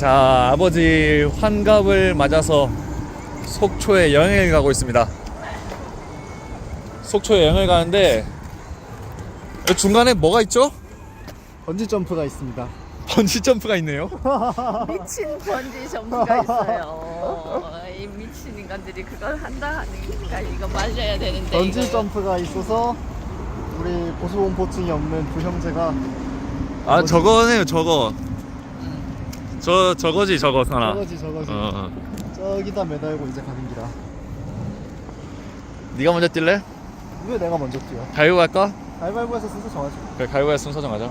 자, 아버지 환갑을 맞아서 속초에 여행을 가고 있습니다. 속초에 여행을 가는데 중간에 뭐가 있죠? 번지 점프가 있습니다. 번지 점프가 있네요. 미친 번지 점프가 있어요. 이 미친 인간들이 그걸 한다 하니까 이거 맞아야 되는데 번지 이거 점프가 있어서 우리 고소공포증이 없는 두 형제가 아, 저거네요, 저거. 저 저거지, 저거 사나. 저거지 저거지 어, 어. 저기다 매달고 이제 가는 기라. 네가 먼저 뛸래? 왜 내가 먼저 뛰어? 가위바위보 할까? 가위바위보에서 순서 정하죠. 그래, 가위바위보 순서 정하자.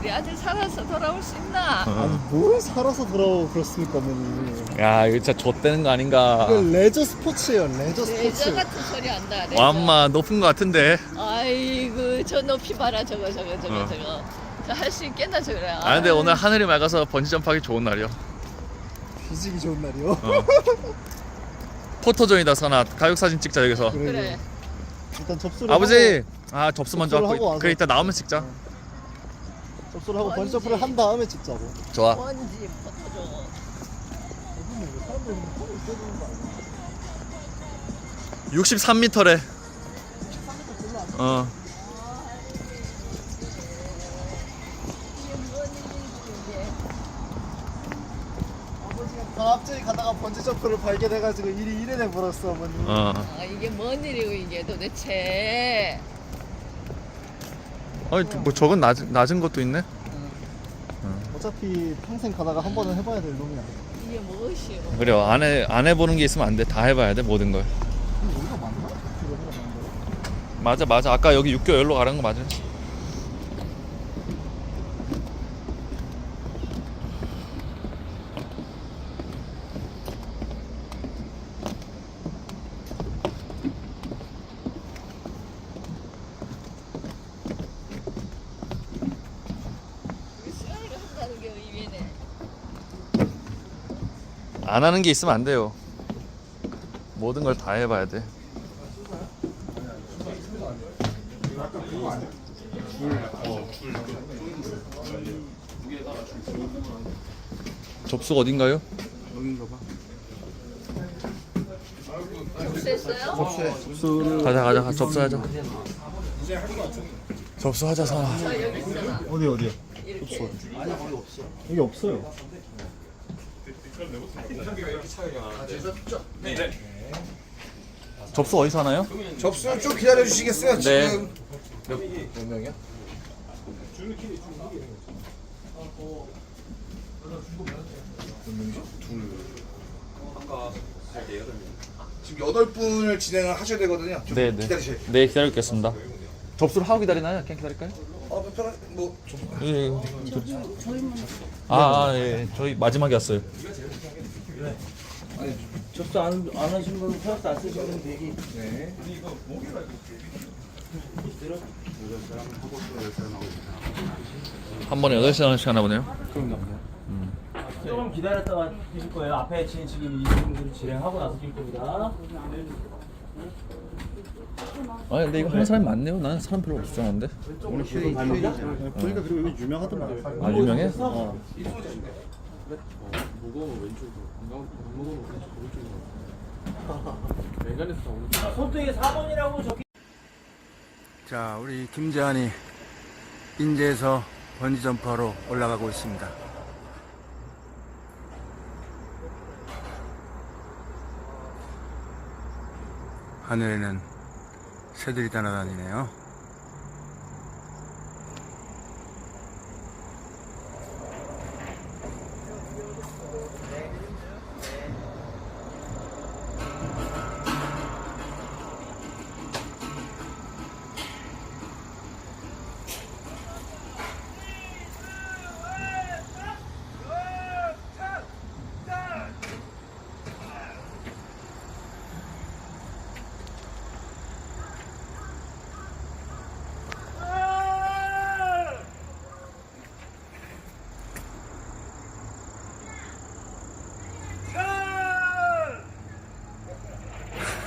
우리 아들 살아서 돌아올 수 있나? 어. 아니 뭘 살아서 돌아오고 그렇습니까 어머니. 야, 이거 진짜 좆되는 거 아닌가. 이거 레저 스포츠예요 레저 레저 스포츠. 같은 소리 한다. 레저. 완마 높은 거 같은데. 아이고 저 높이 봐라 저거 저거 저거 어. 저거. 저할수 있겠나 저래. 아, 근데 오늘 하늘이 맑아서 번지 점프하기 좋은 날이요. 뒤지기 좋은 날이요. 어. 포토존이다, 선아. 가족 사진 찍자 여기서. 그래, 그래. 일단 접수를 아버지, 아 접수 먼저 접수를 하고. 하고 와서. 그래 이따 나오면 찍자. 하고, 접수를 하고 번지. 점프를 한 다음에 찍자고. 좋아. 번지 포토존. 어머니 왜 사람들이 하고 있어야 되는 거 아니야? 63m래. 어. 갑자기 가다가 번지 점프를 발견해가지고 일이 이래 돼 버렸어 어머니. 어. 아, 이게 뭔 일이고 이게 도대체. 아니 뭐 저건 낮은 낮은 것도 있네. 어차피 평생 가다가 한 번은 해봐야 될 놈이야. 이게 무엇이오? 그래 안해 안 해보는 게 있으면 안 돼. 다 해봐야 돼 모든 걸. 근데 여기가 맞나? 여기가 맞나? 맞아 맞아. 아까 여기 육교 열로 가는 거 맞아. 우리 수영을 한다는 게 의미네. 안 하는 게 있으면 안 돼요. 모든 걸 다 해봐야 돼. 접수가 어딘가요? 접수했어요? 가자 가자 가 접수하자. 접수하자 사나. 어디 어디요? 이렇게. 여기 없어요. 접수 어디서 하나요? 접수 좀 기다려 주시겠어요? 네. 지금 몇, 몇 명이야? 지금 여덟 분을 진행을 하셔야 되거든요. 좀 네 네. 기다리세요. 네 기다리겠습니다. 접수를 하고 기다리나요? 그냥 기다릴까요? 어, 편한 뭐 좀. 예. 아, 아, 예. 저희 마지막에 왔어요. 접수 안, 안 하신 분, 서약서 안 쓰신 분 대기. 네. 한 번에 8시간씩 하나 보네요. 조금 기다렸다가 뛰실 거예요. 앞에 지금 지금 이 분들을 진행하고 나서 뛸 겁니다. 아, 근데 이거 하는 사람이 많네요. 나는 사람 별로 없을 줄 알았는데. 오늘 휴일 휴일이잖아. 보니까 그리고 여기 유명하더만. 아, 유명해? 손등에 4번이라고 적혀 자, 우리 김재환이 인제에서 번지 점프하러 올라가고 있습니다. 하늘에는 새들이 따라다니네요.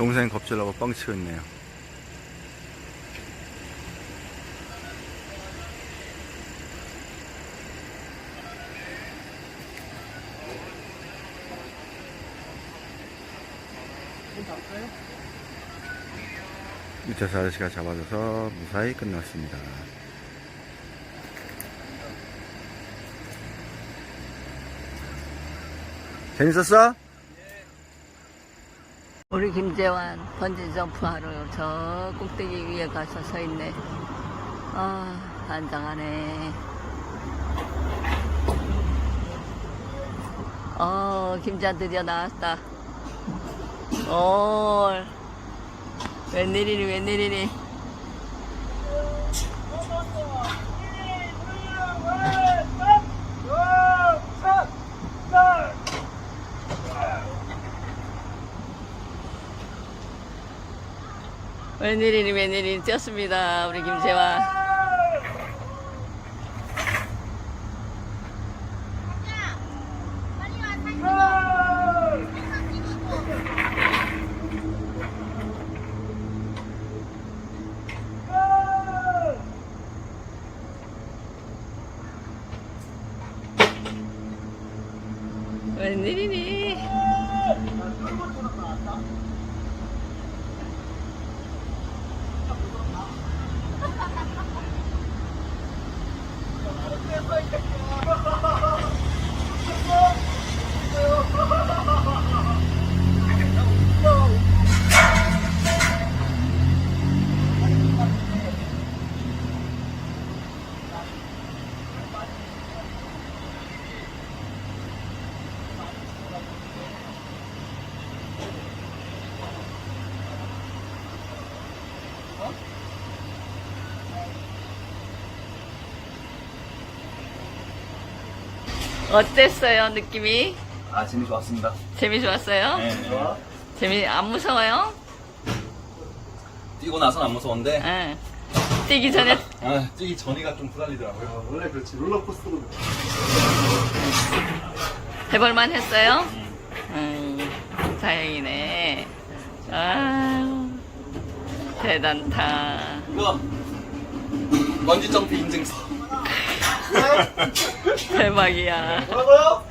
동생 겁주려고 뻥치고 있네요. 밑에서 아저씨가 잡아줘서 무사히 끝났습니다. 재밌었어? 우리 김재환 번지 점프 하러 저 꼭대기 위에 가서 서 있네. 아, 반장하네. 어, 김재환 드디어 나왔다. 오, 웬일이니, 웬일이니. 웬일이니, 웬일이니 뛰었습니다. 우리 김재환. 웬일이니? 어땠어요, 느낌이? 아 재미 좋았습니다. 재미 좋았어요? 네. 좋아. 재미 안 무서워요? 뛰고 나선 안 무서운데 응. 뛰기 전에 아, 뛰기 전이가 좀 부담이더라고요. 원래 그렇지 롤러코스터로 해볼만 했어요? 음, 다행이네. 아, 대단타. 이거 번지 점프 인증서. 대박이야. 뭐라고요?